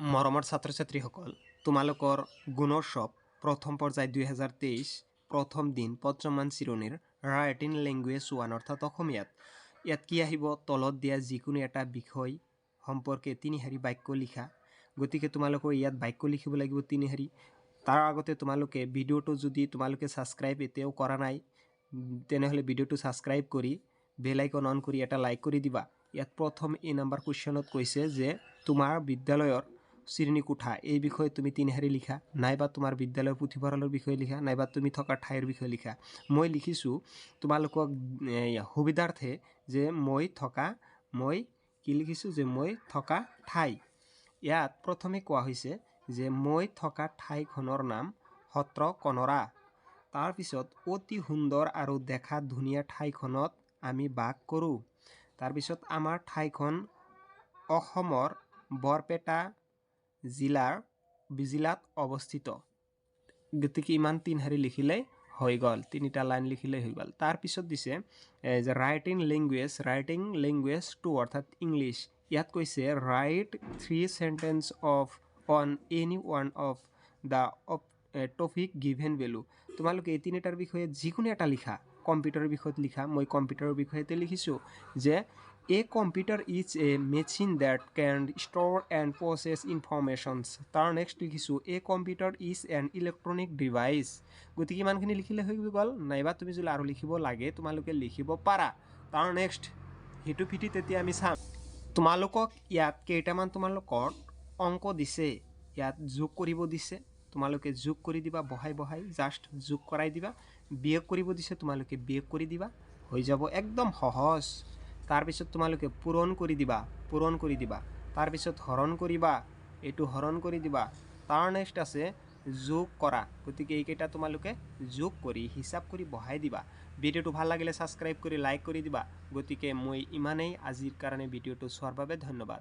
মৰমৰ ছাত্ৰ ছাত্ৰীসকল তোমালোকৰ গুণোৎসৱ প্ৰথম পৰ্যায় দুহেজাৰ তেইছ, প্ৰথম দিন পঞ্চমমান চিৰণীৰ ৰাইটিং লেংগুৱেজ ওৱান অৰ্থাৎ অসমীয়াত। ইয়াত কি আহিব? তলত দিয়া যিকোনো এটা বিষয় সম্পৰ্কে তিনিশাৰী বাক্য লিখা। গতিকে তোমালোকৰ ইয়াত বাক্য লিখিব লাগিব তিনিশাৰী তাৰ আগতে তোমালোকে ভিডিঅ'টো যদি তোমালোকে ছাবস্ক্ৰাইব এতিয়াও কৰা নাই, তেনেহ'লে ভিডিঅ'টো ছাবস্ক্ৰাইব কৰি বেল আইকন অন কৰি এটা লাইক কৰি দিবা। ইয়াত প্ৰথম এই নাম্বাৰ কুৱেশ্যনত কৈছে যে তোমাৰ বিদ্যালয়ৰ শ্ৰেণী কোঠা এই বিষয়ে তুমি তিনিশাৰী লিখা। নাইবা তোমাৰ বিদ্যালয়ৰ পুথিভঁৰালৰ বিষয়ে লিখা নাইবা তুমি থকা ঠাইৰ বিষয়ে লিখা। মই লিখিছোঁ তোমালোকক সুবিধাৰ্থে যে মই থকা মই কি লিখিছোঁ? যে মই থকা ঠাই। ইয়াত প্ৰথমে কোৱা হৈছে যে মই থকা ঠাইখনৰ নাম সত্ৰ কনৰা তাৰপিছত অতি সুন্দৰ আৰু দেখাত ধুনীয়া ঠাইখনত আমি বাস কৰোঁ। তাৰপিছত আমাৰ ঠাইখন অসমৰ বৰপেটা জিলাৰ জিলাত অৱস্থিত। গতিকে ইমান তিনিশাৰী লিখিলেই হৈ গ'ল তিনিটা লাইন লিখিলেই হৈ গ'ল। তাৰপিছত দিছে যে writing language writing language two অৰ্থাৎ ইংলিছ। ইয়াত কৈছে write three sentence of on any one of the of topic given below তোমালোকে এই তিনিটাৰ বিষয়ে যিকোনো এটা লিখা কম্পিউটাৰৰ বিষয়ত লিখা মই কম্পিউটাৰৰ বিষয়তে লিখিছোঁ যে a computer is a machine that can store and process informations তাৰ নেক্সট লিখিছোঁ a computer is an electronic device গতিকে ইমানখিনি লিখিলে হৈ গ'ল নাইবা তুমি যদি আৰু লিখিব লাগে তোমালোকে লিখিব পাৰা। তাৰ নেক্সট সেইটো ভিত্তিত তেতিয়া আমি চাম। তোমালোকক ইয়াত কেইটামান তোমালোকৰ অংক দিছে। ইয়াত যোগ কৰিব দিছে। তোমালোকে যোগ কৰি দিবা বহাই বহাই। জাষ্ট যোগ কৰাই দিবা। বিয়োগ কৰিব দিছে তোমালোকে বিয়োগ কৰি দিবা। হৈ যাব একদম সহজ। তাৰপিছত তোমালোকে পূৰণ কৰি দিবা পূৰণ কৰি দিবা। তাৰপিছত হৰণ কৰিবা এইটো হৰণ কৰি দিবা। তাৰ নেক্সট আছে যোগ কৰা গতিকে এইকেইটা তোমালোকে যোগ কৰি হিচাপ কৰি বহাই দিবা। ভিডিঅ'টো ভাল লাগিলে ছাবস্ক্ৰাইব কৰি লাইক কৰি দিবা গতিকে মই ইমানেই আজিৰ কাৰণে ভিডিঅ'টো চোৱাৰ বাবে ধন্যবাদ।